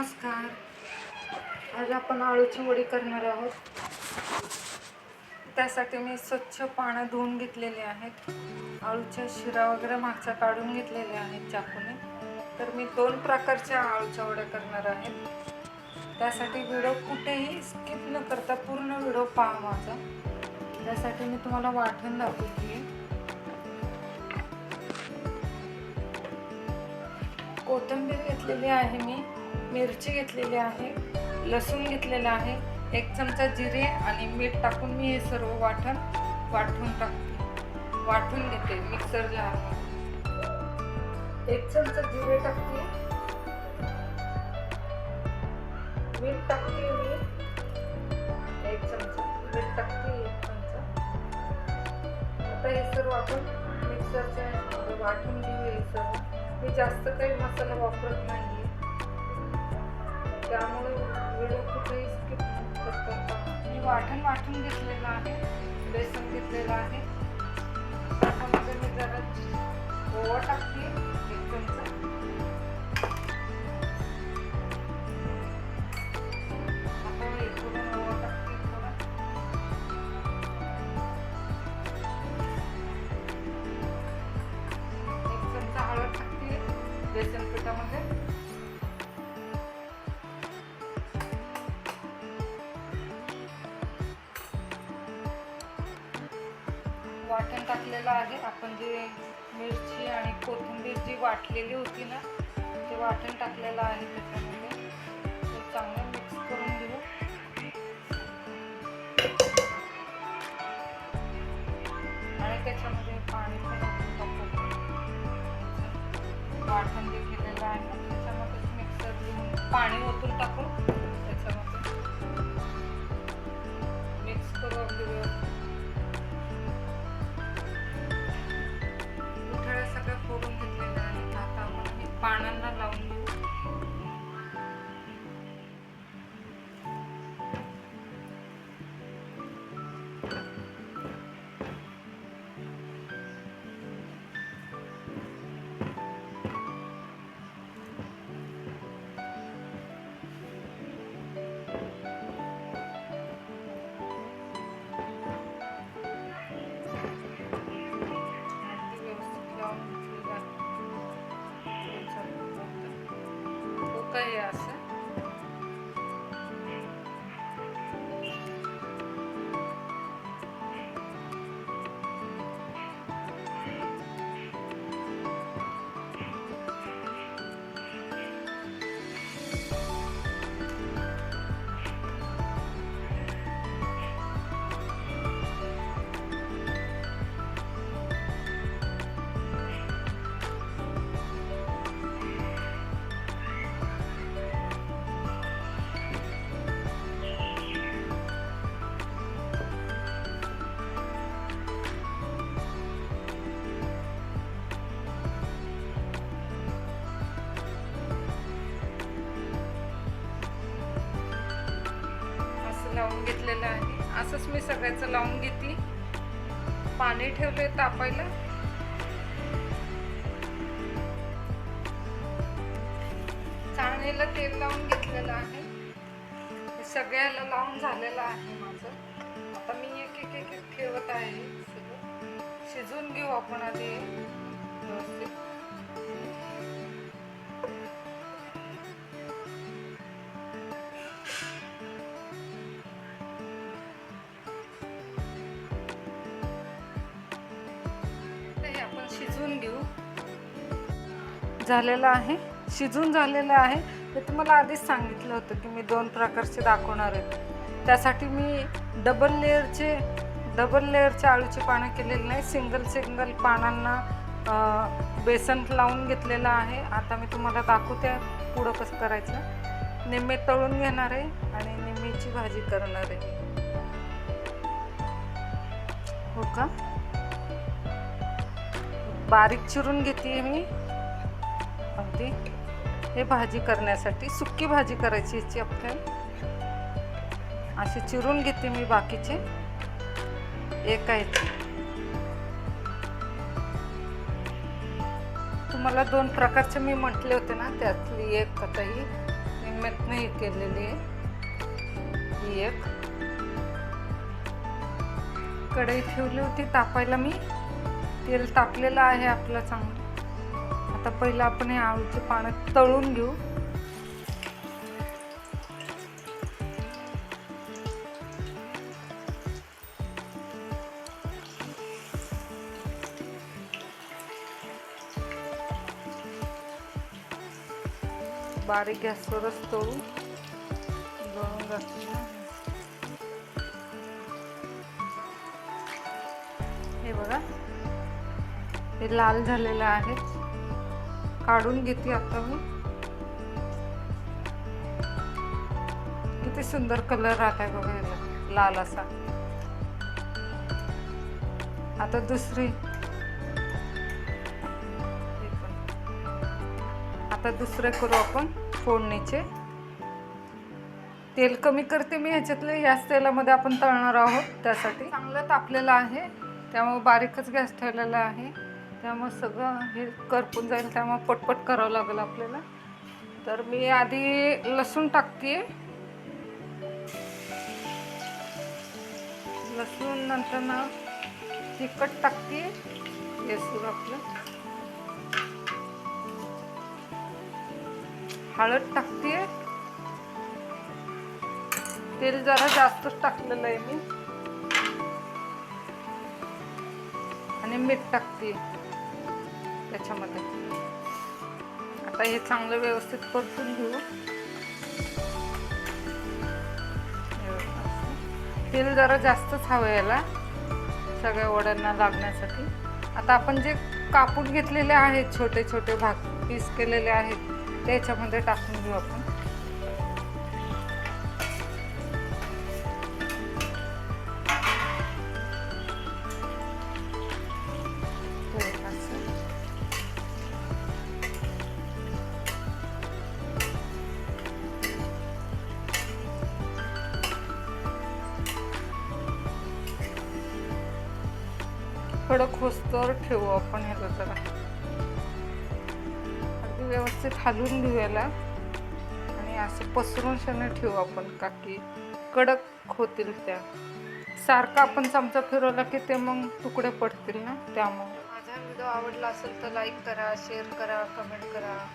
नमस्कार. आज आपण आळूची वडी करणार आहोत. त्यासाठी मी स्वच्छ पानं धुवून घेतलेले आहेत. आळूच्या शिरा वगैरे मागच्या काढून घेतलेल्या आहेत चाकूने. तर मी दोन प्रकारच्या आळूच्या वड्या करणार आहे. त्यासाठी व्हिडिओ कुठेही स्किप न करता पूर्ण व्हिडिओ पहा माझा. त्यासाठी मी तुम्हाला वाटून दाखवते. कोथिंबीर घेतलेली आहे मी. मिरची घेतलेली आहे लसूण घेतलेलं आहे एक चमचा जिरे आणि मीठ टाकून मी हे सर्व वाटण वाटून टाकते. वाटून घेते मिक्सर एक चमचा जिरे टाकते. मीठ टाकते मी. एक चमचा मीठ टाकते एक चमचा. आता हे सर्व आपण मिक्सरच्या वाटून घेऊ हे सर्व. मी जास्त काही मसाला वापरत नाही त्यामुळे व्हिडिओ कुठेही स्किप करतात मी वाटण वाटून घेतलेलं आहे बेसन घेतलेलं आहे. त्याच्यामध्ये मी जरा ओवा टाकते एक चमचा. बेसन पिठामध्ये. वाटण आहे. आपण जे मिरची आणि कोथिंबीर जी वाटलेली होती ना ते वाटण टाकलेलं आहे त्याच्यामध्ये. ते चांगलं मिक्स करून घेऊ. आणि त्याच्यामध्ये पाणी पण आपण टाकू वाटण जे केलेलं आहे त्याच्यामध्ये मिक्सर घेऊन पाणी ओतून टाकू. पानांना लावून करते. हो लावून घेतलेलं आहे. असंच मी सगळ्याचं लावून घेते पाणी ठेवले तापायला. चाळणीला तेल लावून घेतलेलं आहे. हे सगळ्याला लावून झालेलं आहे माझं. आता मी एक एक एक ठेवत आहे. सगळं. शिजवून घेऊ आपण आधी. व्यवस्थित. शिजवून घेऊ. झालेलं आहे. शिजून झालेलं आहे. ते तुम्हाला आधीच सांगितलं होतं की मी दोन प्रकारचे दाखवणार आहे. त्यासाठी मी डबल लेअरचे डबल लेअरचे आळूचे पानं केलेले नाही. सिंगल सिंगल पानांना बेसन लावून घेतलेलं आहे. आता मी तुम्हाला दाखवते पुढं कसं करायचं. निम्मे तळून घेणार आहे आणि निम्मेची भाजी करणार आहे. हो का? बारीक चिरून घेते मी. अगदी. हे भाजी करण्यासाठी सुक्की भाजी करायची याची आपल्याला. असे चिरून घेते मी बाकीचे. एका याची तुम्हाला दोन प्रकारचे मी म्हटले होते ना त्यातली एक आता ही मी केलेली आहे. ही एक. कढई ठेवली होती तापायला मी. तेल तापलेलं आहे आपलं चांगलं. आता पहिलं आपण हे आळूचे पानं तळून घेऊ. बारीक गॅसवरच तळू. गळून जातील हे बघा. हे लाल झालेलं आहे. काढून घेते आता मी. किती सुंदर कलर राहत आहे बघा याला लाल असा. आता दुसरी. आता दुसरे करू आपण फोडणीचे. तेल कमी करते मी ह्याच्यातले याच तेलामध्ये आपण तळणार आहोत त्यासाठी. चांगलं तापलेलं आहे त्यामुळे बारीकच गॅस ठेवलेला आहे. त्यामुळे सगळं हे करपून जाईल त्यामुळे पटपट करावं लागेल आपल्याला. तर मी आधी लसूण टाकते. लसूण नंतर ना तिखट टाकते. येसूर आपलं. हळद टाकते. तेल जरा जास्तच टाकलेलं आहे मी. आणि मीठ टाकते. त्याच्यामध्ये. आता हे चांगलं व्यवस्थित परतून घेऊ. तेल जरा जास्तच हवं याला सगळ्या वड्यांना लागण्यासाठी. आता आपण जे कापून घेतलेले आहेत छोटे छोटे भाग पीस केलेले आहेत त्याच्यामध्ये टाकून घेऊ आपण. कडक होस्तवर ठेवू आपण ह्याला जरा. अगदी व्यवस्थित हलवून घेऊ याला आणि असं पसरून शने ठेवू आपण काकी कडक होतील त्या. सारखं आपण चमचा फिरवला की ते मग तुकडे पडतील ना? त्यामुळे. माझा व्हिडिओ आवडला असेल तर लाईक करा शेअर करा कमेंट करा.